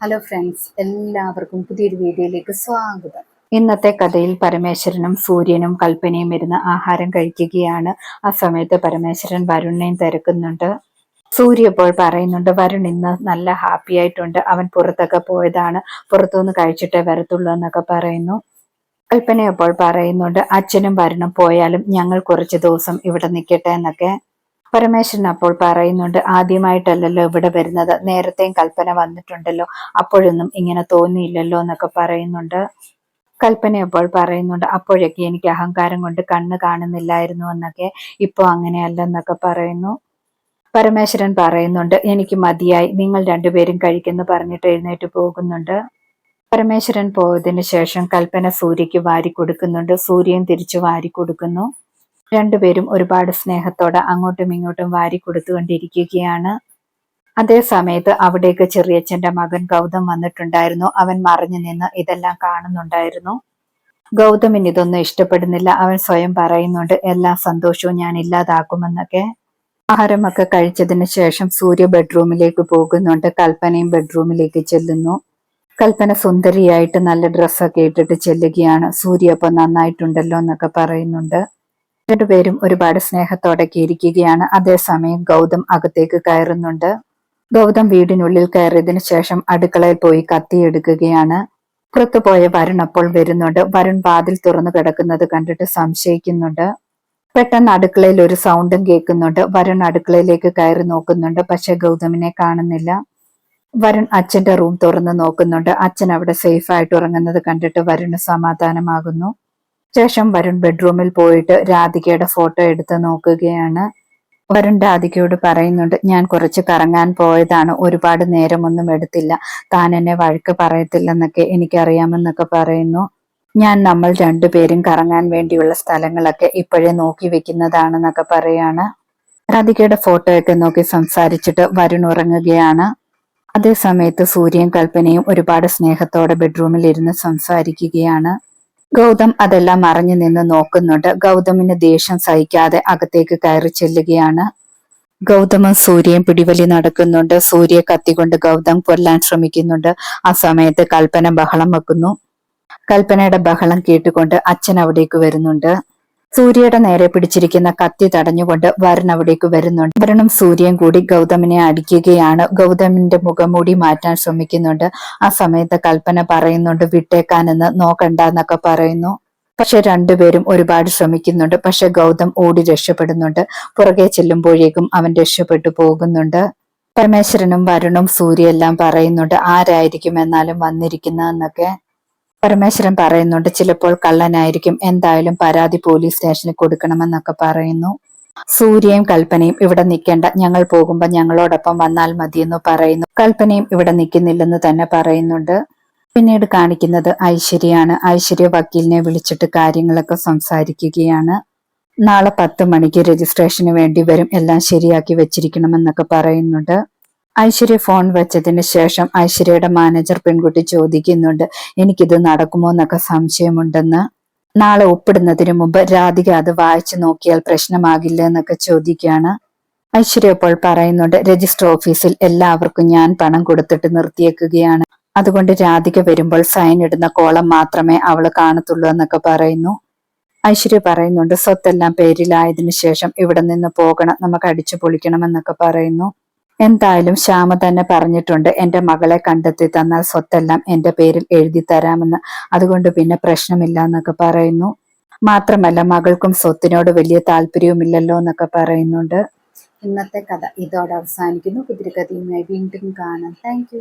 Hello friends എല്ലാവർക്കും പുതിയൊരു വീഡിയോയിലേക്ക് സ്വാഗതം. ഇന്നത്തെ കഥയിൽ പരമേശ്വരനും സൂര്യനും കൽപ്പനയും ഇരുന്ന് ആഹാരം കഴിക്കുകയാണ്. ആ സമയത്ത് പരമേശ്വരൻ വരുണിനെയും തിരക്കുന്നുണ്ട്. സൂര്യ ഇപ്പോൾ പറയുന്നുണ്ട് വരുൺ ഇന്ന് നല്ല ഹാപ്പി ആയിട്ടുണ്ട്. അവൻ പുറത്തൊക്കെ പോയതാണ്. പുറത്തുനിന്ന് കഴിച്ചിട്ടേ വരത്തുള്ളൂ എന്നൊക്കെ പറയുന്നു. കൽപ്പന അപ്പോൾ പറയുന്നുണ്ട് അച്ഛനും വരുണും പോയാലും ഞങ്ങൾ കുറച്ച് ദിവസം ഇവിടെ നിൽക്കട്ടെ എന്നൊക്കെ. പരമേശ്വരൻ അപ്പോൾ പറയുന്നുണ്ട് ആദ്യമായിട്ടല്ലല്ലോ ഇവിടെ വരുന്നത്. നേരത്തെയും കൽപ്പന വന്നിട്ടുണ്ടല്ലോ. അപ്പോഴൊന്നും ഇങ്ങനെ തോന്നിയില്ലല്ലോ എന്നൊക്കെ പറയുന്നുണ്ട്. കൽപ്പന അപ്പോൾ പറയുന്നുണ്ട് അപ്പോഴൊക്കെ എനിക്ക് അഹങ്കാരം കൊണ്ട് കണ്ണ് കാണുന്നില്ലായിരുന്നു എന്നൊക്കെ. ഇപ്പൊ അങ്ങനെയല്ല എന്നൊക്കെ പറയുന്നു. പരമേശ്വരൻ പറയുന്നുണ്ട് എനിക്ക് മതിയായി. നിങ്ങൾ രണ്ടുപേരും കഴിക്കുന്നു പറഞ്ഞിട്ട് എഴുന്നേറ്റ് പോകുന്നുണ്ട്. പരമേശ്വരൻ പോയതിനു ശേഷം കൽപ്പന സൂര്യക്ക് വാരി കൊടുക്കുന്നുണ്ട്. സൂര്യൻ തിരിച്ചു വാരി കൊടുക്കുന്നു. രണ്ടുപേരും ഒരുപാട് സ്നേഹത്തോടെ അങ്ങോട്ടും ഇങ്ങോട്ടും വാരി കൊടുത്തുകൊണ്ടിരിക്കുകയാണ്. അതേ സമയത്ത് അവിടേക്ക് ചെറിയച്ഛന്റെ മകൻ ഗൗതം വന്നിട്ടുണ്ടായിരുന്നു. അവൻ മറിഞ്ഞു നിന്ന് ഇതെല്ലാം കാണുന്നുണ്ടായിരുന്നു. ഗൗതമിന് ഇതൊന്നും ഇഷ്ടപ്പെടുന്നില്ല. അവൻ സ്വയം പറയുന്നുണ്ട് എല്ലാ സന്തോഷവും ഞാൻ ഇല്ലാതാക്കുമെന്നൊക്കെ. ആഹാരമൊക്കെ കഴിച്ചതിന് ശേഷം സൂര്യ ബെഡ്റൂമിലേക്ക് പോകുന്നുണ്ട്. കൽപ്പനയും ബെഡ്റൂമിലേക്ക് ചെല്ലുന്നു. കൽപ്പന സുന്ദരിയായിട്ട് നല്ല ഡ്രസ്സൊക്കെ ഇട്ടിട്ട് ചെല്ലുകയാണ്. സൂര്യ അപ്പൊ നന്നായിട്ടുണ്ടല്ലോ എന്നൊക്കെ പറയുന്നുണ്ട്. രണ്ടുപേരും ഒരുപാട് സ്നേഹത്തോടെ കീരിക്കുകയാണ് അതേസമയം ഗൗതം അകത്തേക്ക് കയറുന്നുണ്ട്. ഗൗതം വീടിനുള്ളിൽ കയറിയതിനു ശേഷം അടുക്കളയിൽ പോയി കത്തിയെടുക്കുകയാണ് പുറത്തുപോയ വരുൺ അപ്പോൾ വരുന്നുണ്ട്. വരുൺ വാതിൽ തുറന്നു കിടക്കുന്നത് കണ്ടിട്ട് സംശയിക്കുന്നുണ്ട്. പെട്ടെന്ന് അടുക്കളയിൽ ഒരു സൗണ്ടും കേൾക്കുന്നുണ്ട്. വരുൺ അടുക്കളയിലേക്ക് കയറി നോക്കുന്നുണ്ട് പക്ഷെ ഗൗതമിനെ കാണുന്നില്ല. വരുൺ അച്ഛന്റെ റൂം തുറന്ന് നോക്കുന്നുണ്ട്. അച്ഛൻ അവിടെ സേഫ് ആയിട്ട് ഉറങ്ങുന്നത് കണ്ടിട്ട് വരുണ് സമാധാനമാകുന്നു. ശേഷം വരുൺ ബെഡ്റൂമിൽ പോയിട്ട് രാധികയുടെ ഫോട്ടോ എടുത്ത് നോക്കുകയാണ്. വരുൺ രാധികയോട് പറയുന്നുണ്ട് ഞാൻ കുറച്ച് കറങ്ങാൻ പോയതാണ് ഒരുപാട് നേരമൊന്നും എടുത്തില്ല. താൻ എന്നെ വഴക്ക് പറയത്തില്ലെന്നൊക്കെ എനിക്കറിയാമെന്നൊക്കെ പറയുന്നു. ഞാൻ നമ്മൾ രണ്ടുപേരും കറങ്ങാൻ വേണ്ടിയുള്ള സ്ഥലങ്ങളൊക്കെ ഇപ്പോഴേ നോക്കി വെക്കുന്നതാണെന്നൊക്കെ പറയാണ്. രാധികയുടെ ഫോട്ടോയൊക്കെ നോക്കി സംസാരിച്ചിട്ട് വരുൺ ഉറങ്ങുകയാണ്. അതേസമയത്ത് സൂര്യൻ കൽപ്പനയും ഒരുപാട് സ്നേഹത്തോടെ ബെഡ്റൂമിൽ ഇരുന്ന് സംസാരിക്കുകയാണ്. ഗൗതം അതെല്ലാം മറഞ്ഞു നിന്ന് നോക്കുന്നുണ്ട്. ഗൗതമിന് ദേഷ്യം സഹിക്കാതെ അകത്തേക്ക് കയറി ചെല്ലുകയാണ്. ഗൗതമ സൂര്യൻ പിടിവലി നടക്കുന്നുണ്ട്. സൂര്യ കത്തിക്കൊണ്ട് ഗൗതം കൊല്ലാൻ ശ്രമിക്കുന്നുണ്ട്. ആ സമയത്ത് കൽപ്പന ബഹളം വെക്കുന്നു. കൽപ്പനയുടെ ബഹളം കേട്ടുകൊണ്ട് അച്ഛൻ അവിടേക്ക് വരുന്നുണ്ട്. സൂര്യയുടെ നേരെ പിടിച്ചിരിക്കുന്ന കത്തി തടഞ്ഞുകൊണ്ട് വരുൺ അവിടേക്ക് വരുന്നുണ്ട്. വരുണും സൂര്യൻ കൂടി ഗൗതമിനെ അടിക്കുകയാണ്. ഗൗതമിന്റെ മുഖംമൂടി മാറ്റാൻ ശ്രമിക്കുന്നുണ്ട്. ആ സമയത്ത് കൽപ്പന പറയുന്നുണ്ട് വിട്ടേക്കാനെന്ന് നോക്കണ്ട എന്നൊക്കെ പറയുന്നു. പക്ഷെ രണ്ടുപേരും ഒരുപാട് ശ്രമിക്കുന്നുണ്ട്. പക്ഷെ ഗൗതം ഓടി രക്ഷപ്പെടുന്നുണ്ട്. പുറകെ ചെല്ലുമ്പോഴേക്കും അവൻ രക്ഷപ്പെട്ടു പോകുന്നുണ്ട്. പരമേശ്വരനും വരുണും സൂര്യ എല്ലാം പറയുന്നുണ്ട് ആരായിരിക്കും എന്നാലും വന്നിരിക്കുന്നതെന്നൊക്കെ പരമേശ്വരൻ പറയുന്നുണ്ട് ചിലപ്പോൾ കള്ളനായിരിക്കും. എന്തായാലും പരാതി പോലീസ് സ്റ്റേഷനിൽ കൊടുക്കണമെന്നൊക്കെ പറയുന്നു. സൂര്യയും കൽപ്പനയും ഇവിടെ നിൽക്കേണ്ട. ഞങ്ങൾ പോകുമ്പോൾ ഞങ്ങളോടൊപ്പം വന്നാൽ മതിയെന്ന് പറയുന്നു. കൽപ്പനയും ഇവിടെ നിൽക്കുന്നില്ലെന്ന് തന്നെ പറയുന്നുണ്ട്. പിന്നീട് കാണിക്കുന്നത് ഐശ്വര്യയാണ്. ഐശ്വര്യ വക്കീലിനെ വിളിച്ചിട്ട് കാര്യങ്ങളൊക്കെ സംസാരിക്കുകയാണ്. നാളെ പത്ത് മണിക്ക് രജിസ്ട്രേഷന് വേണ്ടി വരും. എല്ലാം ശരിയാക്കി വെച്ചിരിക്കണമെന്നൊക്കെ പറയുന്നുണ്ട്. ഐശ്വര്യ ഫോൺ വെച്ചതിന് ശേഷം ഐശ്വര്യയുടെ മാനേജർ പെൺകുട്ടി ചോദിക്കുന്നുണ്ട് എനിക്കിത് നടക്കുമോ എന്നൊക്കെ സംശയമുണ്ടെന്ന്. നാളെ ഒപ്പിടുന്നതിന് മുമ്പ് രാധിക അത് വായിച്ചു നോക്കിയാൽ പ്രശ്നമാകില്ല എന്നൊക്കെ ചോദിക്കുകയാണ്. ഐശ്വര്യ ഇപ്പോൾ പറയുന്നുണ്ട് രജിസ്റ്റർ ഓഫീസിൽ എല്ലാവർക്കും ഞാൻ പണം കൊടുത്തിട്ട് നിർത്തിയേക്കുകയാണ്. അതുകൊണ്ട് രാധിക വരുമ്പോൾ സൈൻ ഇടുന്ന കോളം മാത്രമേ അവൾ കാണത്തുള്ളൂ എന്നൊക്കെ പറയുന്നു. ഐശ്വര്യ പറയുന്നുണ്ട് സ്വത്തെല്ലാം പേരിലായതിനു ശേഷം ഇവിടെ നിന്ന് പോകണം നമുക്ക് അടിച്ചു പൊളിക്കണം എന്നൊക്കെ പറയുന്നു. എന്തായാലും ശ്യാമ തന്നെ പറഞ്ഞിട്ടുണ്ട് എന്റെ മകളെ കണ്ടെത്തി തന്നാൽ സ്വത്തെല്ലാം എന്റെ പേരിൽ എഴുതി തരാമെന്ന്. അതുകൊണ്ട് പിന്നെ പ്രശ്നമില്ല എന്നൊക്കെ പറയുന്നു. മാത്രമല്ല മകൾക്കും സ്വത്തിനോട് വലിയ താല്പര്യവുമില്ലല്ലോ എന്നൊക്കെ പറയുന്നുണ്ട്. ഇന്നത്തെ കഥ ഇതോടെ അവസാനിക്കുന്നു. കുതിരകഥയുമായി വീണ്ടും കാണാം. താങ്ക്